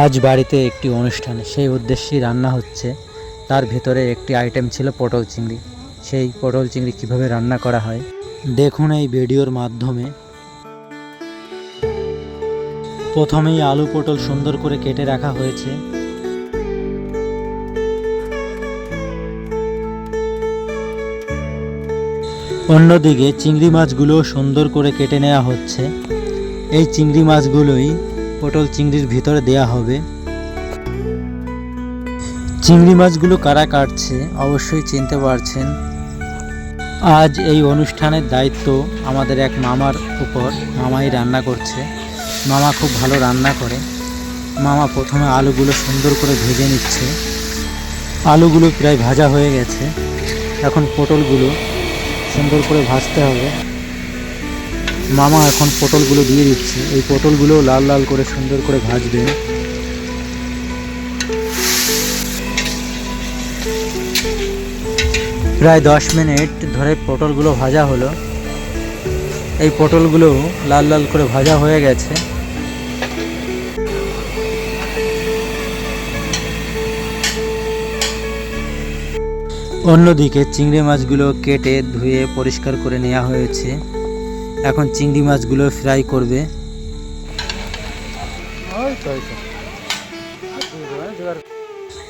আজ বাড়িতে একটি অনুষ্ঠান। সেই উদ্দেশ্যেই রান্না হচ্ছে। তার ভেতরে একটি আইটেম ছিল পটল চিংড়ি। সেই পটল চিংড়ি কীভাবে রান্না করা হয়, দেখুন এই ভিডিওর মাধ্যমে। প্রথমেই আলু পটল সুন্দর করে কেটে রাখা হয়েছে। অন্যদিকে চিংড়ি মাছগুলো সুন্দর করে কেটে নেওয়া হচ্ছে। এই চিংড়ি মাছগুলোই পটল চিংড়ির ভিতরে দেয়া হবে। চিংড়ি মাছগুলো কারা কাটছে, অবশ্যই চিনতে পারছেন। আজ এই অনুষ্ঠানের দায়িত্ব আমাদের এক মামার উপর। মামাই রান্না করছে। মামা খুব ভালো রান্না করে। মামা প্রথমে আলুগুলো সুন্দর করে ভেজে নিচ্ছে। আলুগুলো প্রায় ভাজা হয়ে গেছে। এখন পটলগুলো সুন্দর করে ভাজতে হবে। মামা এখন পটলগুলো দিয়ে দিচ্ছে। এই পটলগুলো লাল লাল করে সুন্দর করে ভাজবে। প্রায় দশ মিনিট ধরে পটলগুলো ভাজা হলো। এই পটলগুলো লাল লাল করে ভাজা হয়ে গেছে। অন্যদিকে চিংড়ি মাছগুলো কেটে ধুয়ে পরিষ্কার করে নেওয়া হয়েছে। এখন চিংড়ি মাছগুলো ফ্রাই করবে।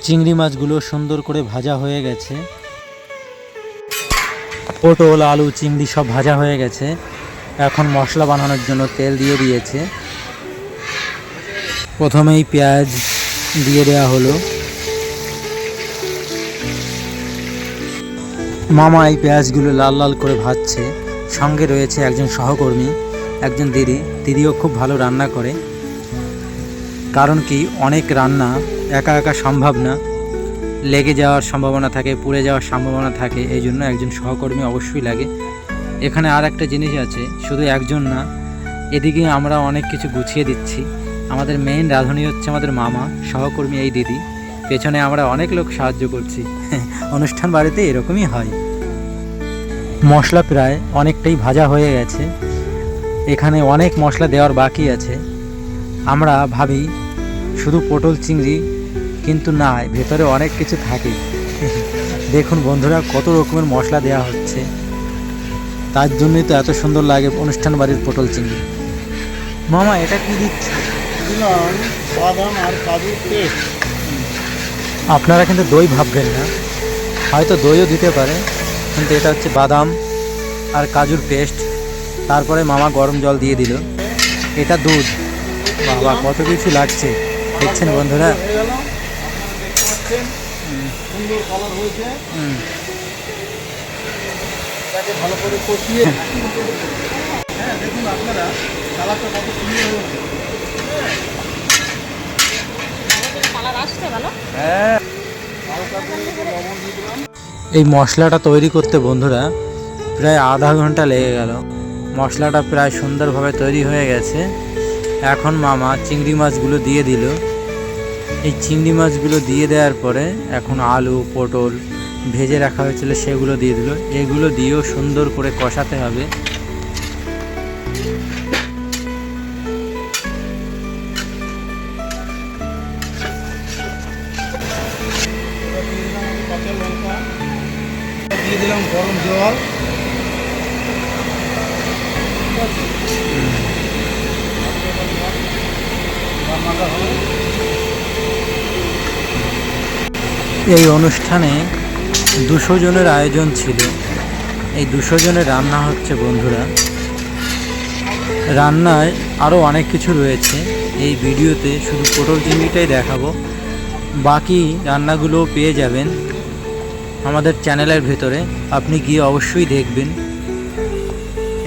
চিংড়ি মাছগুলো সুন্দর করে ভাজা হয়ে গেছে। পটল, আলু, চিংড়ি সব ভাজা হয়ে গেছে। এখন মশলা বানানোর জন্য তেল দিয়ে দিয়েছে। প্রথমেই পেঁয়াজ দিয়ে দেওয়া হলো। মামা এই পেঁয়াজগুলো লাল লাল করে ভাজছে। সঙ্গে রয়েছে একজন সহকর্মী, একজন দিদি। দিদিও খুব ভালো রান্না করে। কারণ কি, অনেক রান্না একা একা সম্ভব না। লেগে যাওয়ার সম্ভাবনা থাকে, পুড়ে যাওয়ার সম্ভাবনা থাকে, এই জন্য একজন সহকর্মী অবশ্যই লাগে। এখানে আর একটা জিনিস আছে, শুধু একজন না, এদিকে আমরা অনেক কিছু গুছিয়ে দিচ্ছি। আমাদের মেইন রাঁধুনি হচ্ছে আমাদের মামা, সহকর্মী এই দিদি। পেছনে আমরা অনেক লোক সাহায্য করছি। অনুষ্ঠান বাড়িতে এরকমই হয়। মশলা প্রায় অনেকটাই ভাজা হয়ে গেছে। এখানে অনেক মশলা দেওয়ার বাকি আছে। আমরা ভাবি শুধু পটল চিংড়ি কিন্তু না ভেতরে অনেক কিছু থাকে। দেখুন বন্ধুরা কত রকমের মশলা দেওয়া হচ্ছে। তার জন্যই তো এত সুন্দর লাগে অনুষ্ঠান বাড়ির পটল চিংড়ি। মামা এটা কি দিচ্ছে? বাদাম আর পেস্ট। আপনারা কিন্তু দই ভাববেন না। হয়তো দইও দিতে পারে। কিন্তু এটা হচ্ছে বাদাম আর কাজুর পেস্ট। তারপরে মামা গরম জল দিয়ে দিল। এটা দুধ। বাবা কত কিছু লাগছে। দেখছেন বন্ধুরা? হয়ে। ভালো করে কষিয়ে হ্যাঁ। দেখুন আপনারা কালারটা কত সুন্দর হয়েছে কালার আসছে ভালো হ্যাঁ হালকা করে একটু লবণ দিয়ে দিলাম এই মশলাটা তৈরি করতে বন্ধুরা প্রায় আধা ঘণ্টা লেগে গেল। মশলাটা প্রায় সুন্দরভাবে তৈরি হয়ে গেছে। এখন মামা চিংড়ি মাছগুলো দিয়ে দিল। এই চিংড়ি মাছগুলো দিয়ে দেওয়ার পরে এখন আলু, পটল ভেজে রাখা হয়েছিল, সেগুলো দিয়ে দিল। এগুলো দিয়েও সুন্দর করে কষাতে হবে। দিয়ে দিলাম গরম জল। এই অনুষ্ঠানে দুশো জনের আয়োজন ছিল। এই দুশো জনের রান্না হচ্ছে, বন্ধুরা। রান্নায় আরও অনেক কিছু রয়েছে। এই ভিডিওতে শুধু পটল চিংড়িটাই দেখাবো। বাকি রান্নাগুলোও পেয়ে যাবেন। আমাদের চ্যানেলের ভেতরে আপনি গিয়ে অবশ্যই দেখবেন।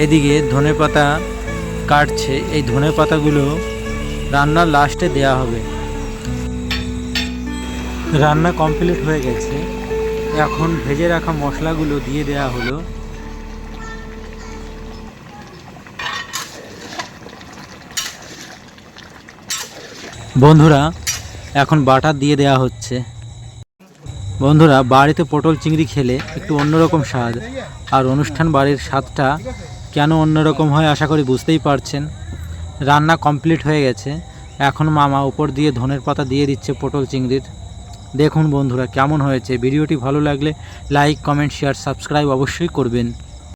এদিকে ধনে পাতা কাটছে, এই ধনে পাতাগুলো রান্নার লাস্টে দেয়া হবে। রান্না কমপ্লিট হয়ে গেছে। এখন ভেজে রাখা মশলাগুলো দিয়ে দেয়া হলো। বন্ধুরা, এখন বাটার দিয়ে দেয়া হচ্ছে। বন্ধুরা, বাড়িতে পটল চিংড়ি খেলে একটু অন্যরকম স্বাদ। আর অনুষ্ঠান বাড়ির স্বাদটা কেন অন্যরকম হয় আশা করি বুঝতেই পারছেন। রান্না কমপ্লিট হয়ে গেছে। এখন মামা উপর দিয়ে ধনের পাতা দিয়ে দিচ্ছে পটল চিংড়ির। দেখুন বন্ধুরা, কেমন হয়েছে। ভিডিওটি ভালো লাগলে লাইক, কমেন্ট, শেয়ার, সাবস্ক্রাইব অবশ্যই করবেন।